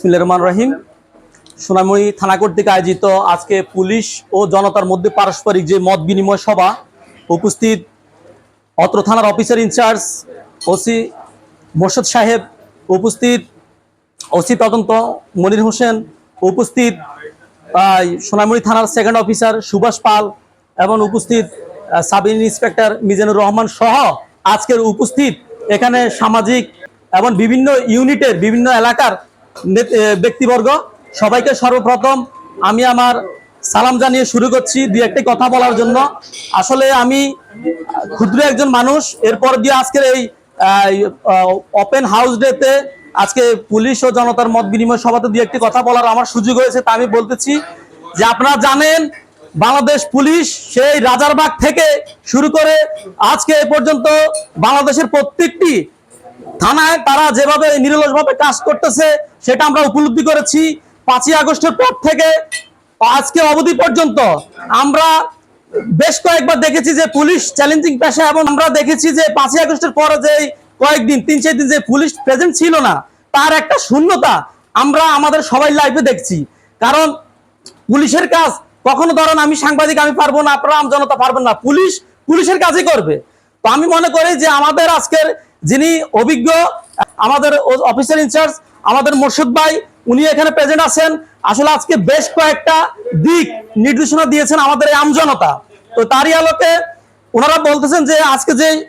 রহমানির রহিম। সোনামণি থানা কর্তৃক আয়োজিত আজকে পুলিশ ও জনতার মধ্যে পারস্পরিক যে মত বিনিময় সভা উপস্থিত অত্র থানার অফিসার ইনচার্জ ওসি মোর্শেদ সাহেব উপস্থিত ওসি তদন্ত মনির হোসেন উপস্থিত আহ, সোনামণি থানার সেকেন্ড অফিসার সুভাষ পাল এবং উপস্থিত সাব ইন্সপেক্টর মিজানুর রহমান সহ আজকের উপস্থিত এখানে সামাজিক এবং বিভিন্ন ইউনিটের বিভিন্ন এলাকার ব্যক্তিবর্গ, সবাইকে সর্বপ্রথম আমি আমার সালাম জানিয়ে শুরু করছি দুই একটি কথা বলার জন্য। আসলে আমি ক্ষুদ্র একজন মানুষ, এরপর দিয়ে আজকের এই ওপেন হাউস ডেতে আজকে পুলিশ ও জনতার মত বিনিময় সভাতে দুই একটি কথা বলার আমার সুযোগ হয়েছে তা আমি বলতেছি যে আপনারা জানেন, বাংলাদেশ পুলিশ সেই রাজারবাগ থেকে শুরু করে আজকে এ পর্যন্ত বাংলাদেশের প্রত্যেকটি থানায় তারা যেভাবে নিরলসভাবে কাজ করতেছে, সেটা আমরা উপলব্ধি করেছি। পাঁচই আগস্টের পর থেকে, আজকে অবধি পর্যন্ত আমরা বেশ কয়েকবার দেখেছি যে পুলিশ চ্যালেঞ্জিং পেশা এবং আমরা দেখেছি যে পাঁচই আগস্টের পরে যে কয়েকদিন, তিন চার দিন যে পুলিশ প্রেজেন্ট ছিল না, তার একটা শূন্যতা আমরা আমাদের সবাই লাইফে দেখছি। কারণ পুলিশের কাজ, কখনো ধরেন আমি সাংবাদিক, আমি পারব না, আপনারা জনতা পারবেন না। পুলিশ, পুলিশের কাজই করবে। তো আমি মনে করি যে আমাদের আজকের যিনি অভিজ্ঞ, আমাদের অফিসার ইনচার্জ আমাদের মোর্শেদ ভাই, উনি এখানে প্রেজেন্ট আছেন। আসলে আজকে বেশ কয়েকটা দিক নির্দেশনা দিয়েছেন আমাদের এই আমজনতা তো তারই আলোকে ওনারা বলতেছেন যে আজকে যে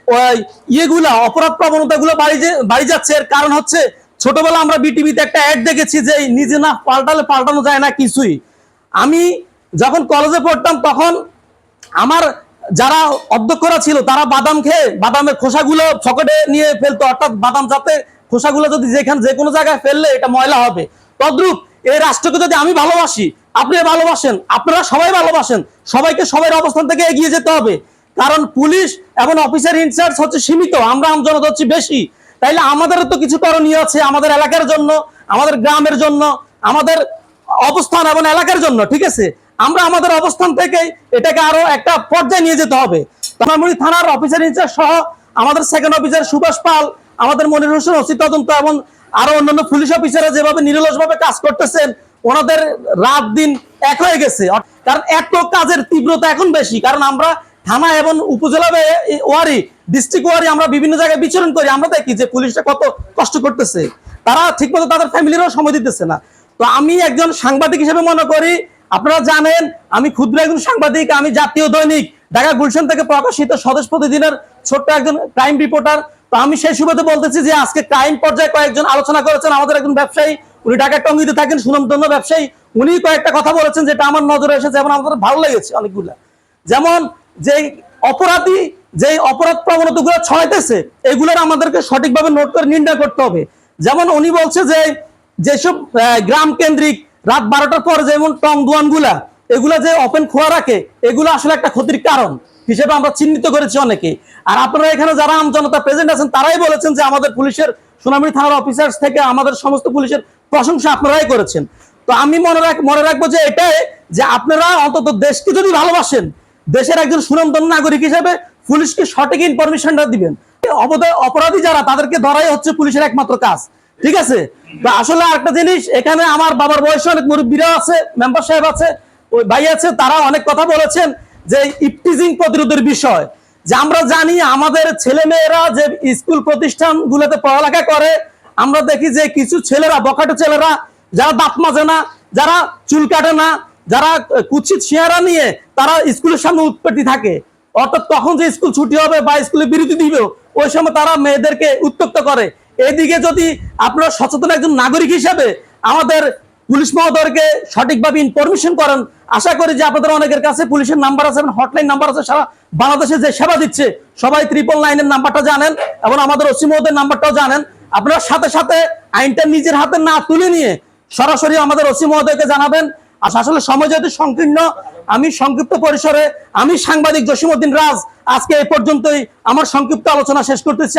ইয়েগুলা, অপরাধ প্রবণতাগুলো যে- বাড়ি যাচ্ছে, এর কারণ হচ্ছে ছোটবেলা আমরা বিটিভিতে একটা অ্যাড দেখেছি যে নিজে না পাল্টালে পাল্টানো যায় না কিছুই। আমি যখন কলেজে পড়তাম, তখন আমার যারা অধ্যক্ষরা ছিল, তারা বাদাম খেয়ে, বাদামের খোসাগুলো ফকটে নিয়ে ফেলতো। অর্থাৎ বাদাম যাতে খোসাগুলো যদি যেখানে যে কোনো জায়গায় ফেললে এটা ময়লা হবে। তদ্রুপ এই রাষ্ট্রকে যদি আমি ভালোবাসি, আপনি ভালোবাসেন, আপনারা সবাই ভালোবাসেন, সবাইকে সবাই অবস্থান থেকে এগিয়ে যেতে হবে। কারণ পুলিশ এবং অফিসার ইনচার্জ হচ্ছে সীমিত, আমরা আমজনতা হচ্ছে বেশি। তাইলে আমাদেরও তো কিছু করণীয় আছে, আমাদের এলাকার জন্য, আমাদের গ্রামের জন্য, আমাদের অবস্থান এবং এলাকার জন্য, ঠিক আছে? আমরা আমাদের অবস্থান থেকে এটাকে আরও একটা পর্যায়ে নিয়ে যেতে হবে। তামামুড়ি থানার অফিসার ইনচার্জ সহ আমাদের সেকেন্ড অফিসার সুভাষ পাল, আমাদের মনির হোসেন, ওসি তদন্ত এবং আরও অন্যান্য পুলিশ অফিসাররা যেভাবে নিরলসভাবে কাজ করতেছেন, ওনাদের রাত দিন এক হয়ে গেছে। কারণ এত কাজের তীব্রতা এখন বেশি। কারণ আমরা থানা এবং উপজেলা ওয়ারি ডিস্ট্রিক্ট ওয়ারি আমরা বিভিন্ন জায়গায় বিচরণ করি। আমরা দেখি যে পুলিশটা কত কষ্ট করতেছে। তারা ঠিকমতো তাদের ফ্যামিলিরও সময় দিতেছে না। তো আমি একজন সাংবাদিক হিসেবে মনে করি আপনারা জানেন, আমি ক্ষুদ্র একজন সাংবাদিক, আমি জাতীয় দৈনিক, ঢাকা গুলশান থেকে প্রকাশিত স্বদেশ প্রতিদিনের ছোট্ট একজন ক্রাইম রিপোর্টার তো আমি সেই সুবাদে বলতেছি যে, আজকে ক্রাইম পর্যায়ে কয়েকজন আলোচনা করেছেন আমাদের একজন ব্যবসায়ী। উনি ঢাকা টঙ্গিতে থাকেন, সুনামধন্য ব্যবসায়ী। উনি কয়েকটা কথা বলেছেন যেটা আমার নজরে এসেছে এবং আমাদের ভালো লেগেছে অনেকগুলা। যেমন, যে অপরাধী, যে অপরাধ প্রবণতাগুলো ছড়াইতেছে, এগুলোর আমাদেরকে সঠিকভাবে নোট করে নির্ণয় করতে হবে। যেমন উনি বলছে যে, যেসব গ্রাম কেন্দ্রিক রাত বারোটার পর যেমন টং দোয়ানগুলা, এগুলা যে ওপেন খোলা রাখে, এগুলো আসলে একটা ক্ষতির কারণ হিসেবে আমরা চিহ্নিত করেছি অনেকে। আর আপনারা এখানে যারা আম জনতা প্রেজেন্ট আছেন, তারাই বলেছেন যে আমাদের পুলিশের সোনামণি থানার অফিসার্স থেকে আমাদের সমস্ত পুলিশের প্রশংসা আপনারাই করেছেন। তো আমি মনে রাখ, মনে রাখব যে এটাই যে আপনারা অন্তত দেশকে যদি ভালোবাসেন, দেশের একজন সুনামধন্য নাগরিক হিসেবে পুলিশকে সঠিক ইনফরমেশনটা দিবেন। অপরাধী যারা, তাদেরকে ধরাই হচ্ছে পুলিশের একমাত্র কাজ। ঠিক আছে? তো আসলে আরেকটা জিনিস, এখানে আমার বাবার বয়সে অনেক মুরব্বীরা আছে মেম্বার সাহেব আছে, ওই ভাই আছে তারা অনেক কথা বলেছেন যে ইপটিজিং প্রতিরোধের বিষয়। যে আমরা জানি আমাদের ছেলে মেয়েরা যে স্কুল প্রতিষ্ঠানগুলোতে পড়ালেখা করে, আমরা দেখি যে কিছু ছেলেরা, বখাটে ছেলেরা, যারা দাঁত মাজে না, যারা চুল কাটে না, যারা কুৎসিত চেহারা নিয়ে তারা স্কুলের সামনে উৎপত্তি থাকে। অর্থাৎ তখন যে স্কুল ছুটি হবে বা স্কুলে বিরতি দিবে, ওই সময় তারা মেয়েদেরকে উত্তক্ত করে। এদিকে যদি আপনারা সচেতন একজন নাগরিক হিসাবে আমাদের পুলিশ মহোদয়কে সঠিকভাবে ইনফরমেশন করেন, আশা করি যে আপনাদের অনেকের কাছে পুলিশের নাম্বার আছে এবং হটলাইন নাম্বার আছে, সারা বাংলাদেশে যে সেবা দিচ্ছে, সবাই ট্রিপল নাইনের নাম্বারটা জানেন এবং আমাদের ওসি মহোদয়ের নাম্বারটাও জানেন। আপনারা সাথে সাথে আইনটা নিজের হাতে না তুলে নিয়ে সরাসরি আমাদের ওসি মহোদয়কে জানাবেন। আর আসলে সময় যেহেতু সংকীর্ণ, আমি সংক্ষিপ্ত পরিসরে আমি সাংবাদিক জসিমউদ্দিন রাজ, আজকে এই পর্যন্তই। আমার সংক্ষিপ্ত আলোচনা শেষ করতেছি।